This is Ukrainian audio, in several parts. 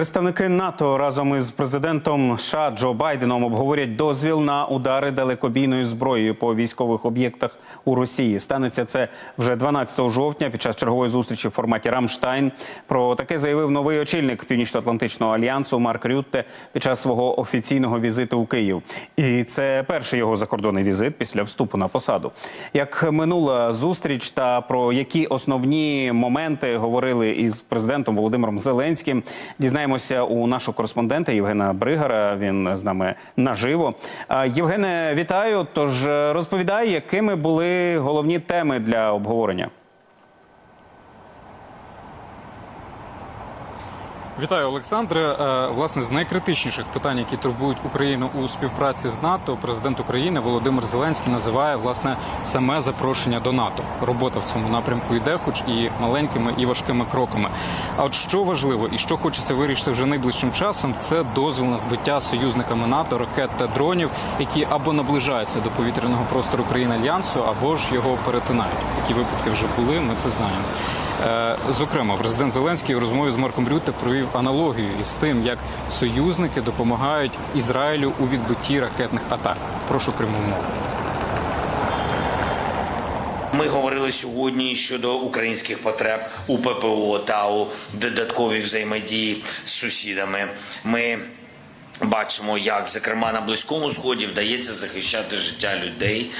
Представники НАТО разом із президентом США Джо Байденом обговорять дозвіл на удари далекобійною зброєю по військових об'єктах у Росії. Станеться це вже 12 жовтня під час чергової зустрічі в форматі Рамштайн. Про таке заявив новий очільник Північно-Атлантичного альянсу Марк Рютте під час свого офіційного візиту у Київ. І це перший його закордонний візит після вступу на посаду. Як минула зустріч та про які основні моменти говорили із президентом Володимиром Зеленським, дізнаємося у нашого кореспондента Євгена Бригара. Він з нами наживо. Євгене, вітаю. Тож е, розповідай, якими були головні теми для обговорення. Вітаю, Олександре. Е, Власне, з найкритичніших питань, які турбують Україну у співпраці з НАТО, президент України Володимир Зеленський називає власне саме запрошення до НАТО. Робота в цьому напрямку йде, хоч і маленькими, і важкими кроками. А от що важливо і що хочеться вирішити вже найближчим часом, це дозвіл на збиття союзниками НАТО ракет та дронів, які або наближаються до повітряного простору країн альянсу, або ж його перетинають. Такі випадки вже були. Ми це знаємо. Е, Зокрема, президент Зеленський у розмові з Марком Рютте провів аналогію із тим, як союзники допомагають Ізраїлю у відбитті ракетних атак. Прошу пряму мову. Ми говорили сьогодні щодо українських потреб у ППО та у додатковій взаємодії з сусідами. Ми бачимо, як зокрема на близькому сході вдається захищати життя людей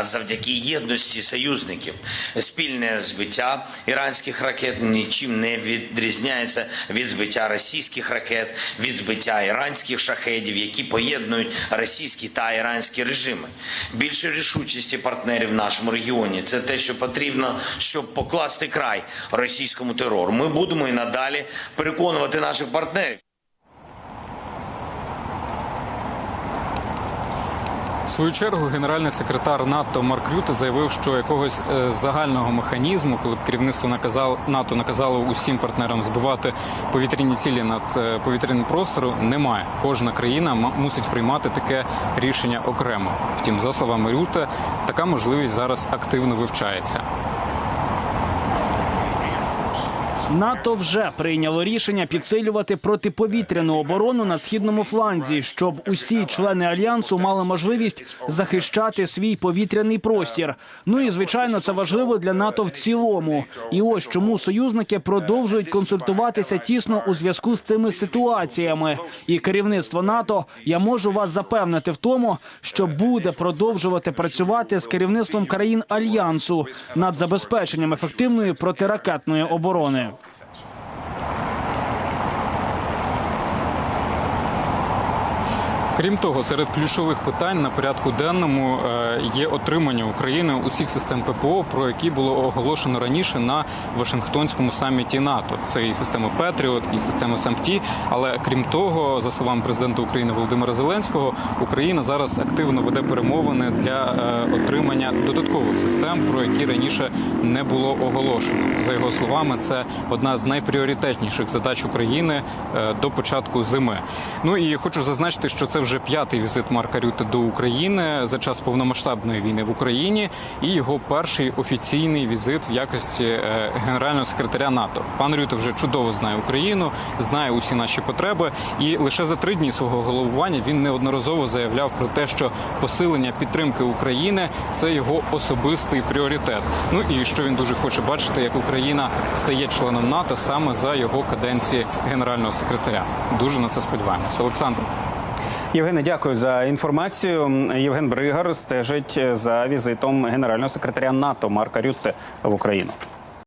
завдяки єдності союзників. Спільне збиття іранських ракет нічим не відрізняється від збиття російських ракет, від збиття іранських шахедів, які поєднують російські та іранські режими. Більше рішучості партнерів в нашому регіоні це те, що потрібно, щоб покласти край російському терору. Ми будемо і надалі переконувати наших партнерів. В свою чергу генеральний секретар НАТО Марк Рюте заявив, що якогось е, загального механізму, коли б керівництво наказало НАТО наказало усім партнерам збивати повітряні цілі над е, повітряним простором, немає. Кожна країна мусить приймати таке рішення окремо. Втім, за словами Рюте, така можливість зараз активно вивчається. НАТО вже прийняло рішення підсилювати протиповітряну оборону на східному фланзі, щоб усі члени альянсу мали можливість захищати свій повітряний простір. Ну і звичайно, це важливо для НАТО в цілому. І ось чому союзники продовжують консультуватися тісно у зв'язку з цими ситуаціями. І керівництво НАТО я можу вас запевнити в тому, що буде продовжувати працювати з керівництвом країн альянсу над забезпеченням ефективної протиракетної оборони. Крім того, серед ключових питань на порядку денному е, є отримання України усіх систем ППО, про які було оголошено раніше на Вашингтонському саміті НАТО. Це і система Петріот, і система САМТ. Але крім того, за словами президента України Володимира Зеленського, Україна зараз активно веде перемовини для е, отримання додаткових систем, про які раніше не було оголошено. За його словами, це одна з найпріоритетніших задач України е, до початку зими. Ну і хочу зазначити, що це вже п'ятий візит Марка Рюте до України за час повномасштабної війни в Україні, і його перший офіційний візит в якості е, генерального секретаря НАТО. Пан Рюте вже чудово знає Україну, знає усі наші потреби, і лише за три дні свого головування він неодноразово заявляв про те, що посилення підтримки України це його особистий пріоритет. Ну і що він дуже хоче бачити, як Україна стає членом НАТО саме за його каденції генерального секретаря. Дуже на це сподіваємося. Олександр. Євгене, дякую за інформацію. Євген Бригар стежить за візитом генерального секретаря НАТО Марка Рютте в Україну.